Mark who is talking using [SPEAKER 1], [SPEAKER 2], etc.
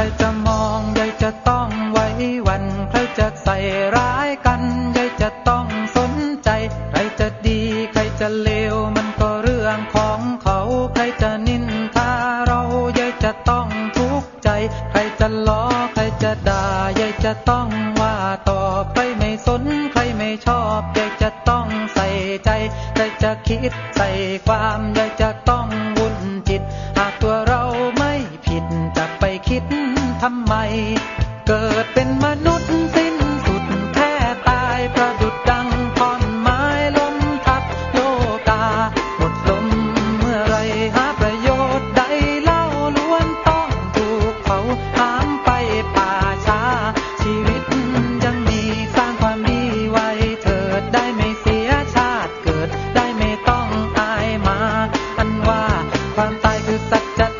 [SPEAKER 1] รจะมองใยจะต้องไว้วันใครจะใส่ร้ายกันใยจะต้องสนใจ ใครจะดีใครจะเลวมันก็เรื่องของเขา ใครจะนินทาเราใยจะต้องทุกข์ใจ ใครจะล้อใครจะด่าใยจะต้องว่าตอบใครไม่สนใครไม่ชอบใยจะต้องใส่ใจ ใครจะคิดใส่ความยจะำไม เกิดเป็นมนุษย์สิ้นสุดแค่ตายประดุดดังท่อนไม้ล้มทับโลกา หมดลมเมื่อไรหาประโยชน์ใดเล่าล้วนต้องถูกเผาหามไปป่าช้า ชีวิตยังมีสร้างความดีไว้เถิดได้ไม่เสียชาติเกิดได้ไม่ต้องอายมา อันว่าความตายคือสัจธรรม